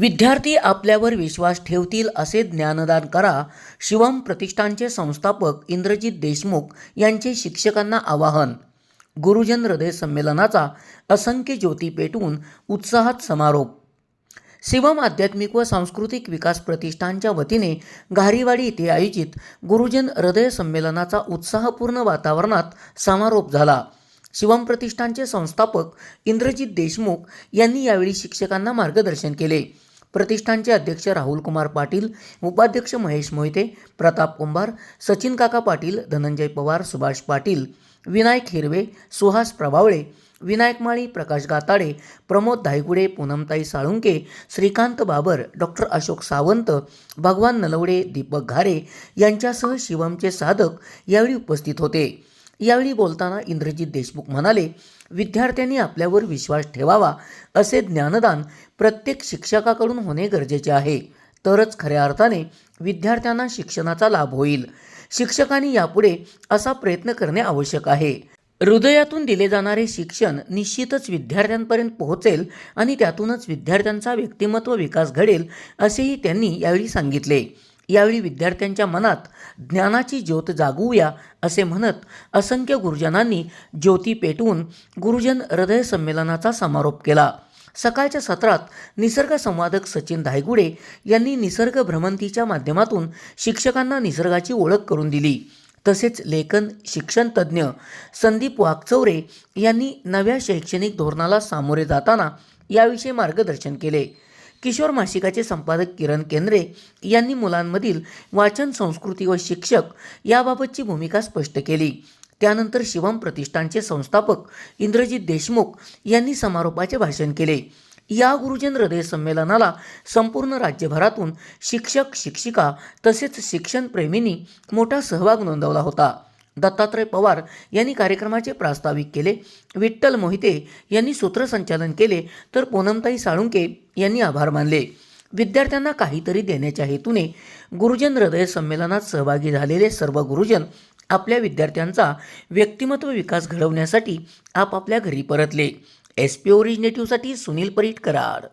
विद्यार्थी आपल्यावर विश्वास ठेवतील असे ज्ञानदान करा शिवम प्रतिष्ठानचे संस्थापक इंद्रजित देशमुख यांचे शिक्षकांना आवाहन. गुरुजन हृदय संमेलनाचा असंख्य ज्योती पेटवून उत्साहात समारोप. शिवम आध्यात्मिक व सांस्कृतिक विकास प्रतिष्ठानच्या वतीने घारीवाडी येथे आयोजित गुरुजन हृदय संमेलनाचा उत्साहपूर्ण वातावरणात समारोप झाला. शिवम प्रतिष्ठानचे संस्थापक इंद्रजित देशमुख यांनी यावेळी शिक्षकांना मार्गदर्शन केले. प्रतिष्ठानचे अध्यक्ष राहुल कुमार पाटील उपाध्यक्ष महेश मोहिते प्रताप कुंभार सचिन काका पाटील धनंजय पवार सुभाष पाटील विनायक हिरवे सुहास प्रभावळे विनायक माळी प्रकाश गाताडे प्रमोद धायगुडे पूनमताई साळुंके श्रीकांत बाबर डॉक्टर अशोक सावंत भगवान नलवडे दीपक घारे यांच्यासह शिवमचे साधक यावेळी उपस्थित होते. यावेळी बोलताना इंद्रजित देशमुख म्हणाले विद्यार्थ्यांनी आपल्यावर विश्वास ठेवावा असे ज्ञानदान प्रत्येक शिक्षकाकडून होणे गरजेचे आहे. तरच खऱ्या अर्थाने विद्यार्थ्यांना शिक्षणाचा लाभ होईल. शिक्षकांनी यापुढे असा प्रयत्न करणे आवश्यक आहे. हृदयातून दिले जाणारे शिक्षण निश्चितच विद्यार्थ्यांपर्यंत पोहोचेल आणि त्यातूनच विद्यार्थ्यांचा व्यक्तिमत्व विकास घडेल असेही त्यांनी यावेळी सांगितले. यावेळी विद्यार्थ्यांच्या मनात ज्ञानाची ज्योत जागवूया असे म्हणत असंख्य गुरुजनांनी ज्योती पेटवून गुरुजन हृदय संमेलनाचा समारोप केला. सकाळच्या सत्रात निसर्ग संवादक सचिन धायगुडे यांनी निसर्ग भ्रमंतीच्या माध्यमातून शिक्षकांना निसर्गाची ओळख करून दिली. तसेच लेखन शिक्षण तज्ज्ञ संदीप वाघचौरे यांनी नव्या शैक्षणिक धोरणाला सामोरे जाताना याविषयी मार्गदर्शन केले. किशोर मासिकाचे संपादक किरण केंद्रे यांनी मुलांमधील वाचन संस्कृती व शिक्षक याबाबतची भूमिका स्पष्ट केली. त्यानंतर शिवम प्रतिष्ठानचे संस्थापक इंद्रजित देशमुख यांनी समारोपाचे भाषण केले. या गुरुजन हृदय संमेलनाला संपूर्ण राज्यभरातून शिक्षक शिक्षिका तसेच शिक्षणप्रेमींनी मोठा सहभाग नोंदवला होता. दत्तात्रय पवार यांनी कार्यक्रमाचे प्रास्ताविक केले. विठ्ठल मोहिते यांनी सूत्रसंचालन केले तर पूनमताई साळुंके यांनी आभार मानले. विद्यार्थ्यांना काहीतरी देण्याच्या हेतूने गुरुजन हृदय संमेलनात सहभागी झालेले सर्व गुरुजन आपल्या विद्यार्थ्यांचा व्यक्तिमत्व विकास घडवण्यासाठी आपापल्या घरी परतले. एस पी ओरिजिनेटिव्हसाठी सुनील परीट कराड.